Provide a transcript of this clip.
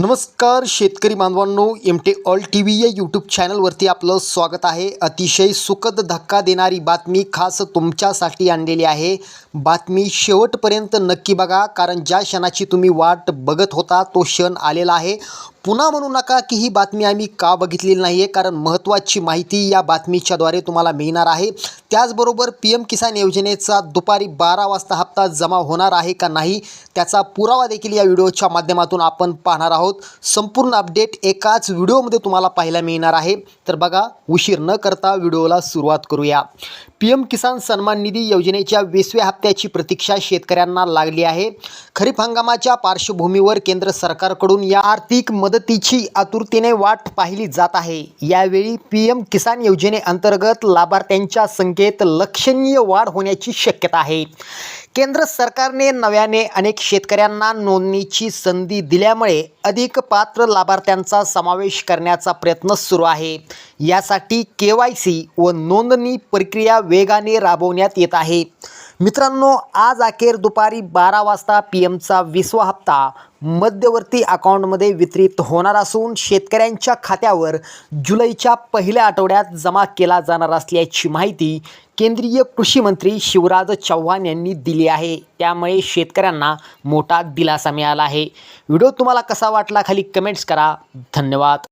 नमस्कार शेतकरी बांधवांनो M T all T V या यूट्यूब चॅनलवरती आपलं स्वागत आहे. अतिशय सुखद धक्का देणारी बातमी खास तुमच्यासाठी आणलेली आहे. बातमी शेवटपर्यंत नक्की बघा कारण ज्या क्षणाची तुम्ही वाट बघत होता तो क्षण आलेला आहे. पुन्हा म्हणू नका की ही बातमी आम्ही का बघितलेली नाही आहे कारण महत्त्वाची माहिती या बातमीच्याद्वारे तुम्हाला मिळणार आहे. त्याचबरोबर पी एम किसान योजनेचा दुपारी बारा वाजता हप्ता जमा होणार आहे का नाही त्याचा पुरावा देखील या व्हिडिओच्या माध्यमातून आपण पाहणार आहोत. संपूर्ण अपडेट एकाच व्हिडिओमध्ये तुम्हाला पाहायला मिळणार आहे. तर बघा उशीर न करता व्हिडिओला सुरुवात करूया. पी एम किसान सन्मान निधी योजनेच्या वीसव्या हप्त्याची प्रतीक्षा शेतकऱ्यांना लागली आहे. खरीप हंगामाच्या पार्श्वभूमीवर केंद्र सरकारकडून या आर्थिक मदतीची आतुरतेने वाट पाहिली जात आहे. यावेळी पी एम किसान योजनेअंतर्गत लाभार्थ्यांच्या संख्येत लक्षणीय वाढ होण्याची शक्यता आहे. केंद्र सरकारने नव्याने अनेक शेतकऱ्यांना नोंदणीची संधी दिल्यामुळे अधिक पात्र लाभार्थ्यांचा समावेश करण्याचा प्रयत्न सुरू आहे. यासाठी के वाय सी व नोंदणी प्रक्रिया वेगाने राबवण्यात येत आहे. मित्रांनो आज अखेर दुपारी बारा वाजता पी एमचा विसवा हप्ता मध्यवर्ती अकाउंटमध्ये वितरित होणार असून शेतकऱ्यांच्या खात्यावर जुलैच्या पहिल्या आठवड्यात जमा केला जाणार असल्याची माहिती केंद्रीय कृषी मंत्री शिवराज चव्हाण यांनी दिली आहे. त्यामुळे शेतकऱ्यांना मोठा दिलासा मिळाला आहे. व्हिडिओ तुम्हाला कसा वाटला खाली कमेंट्स करा. धन्यवाद.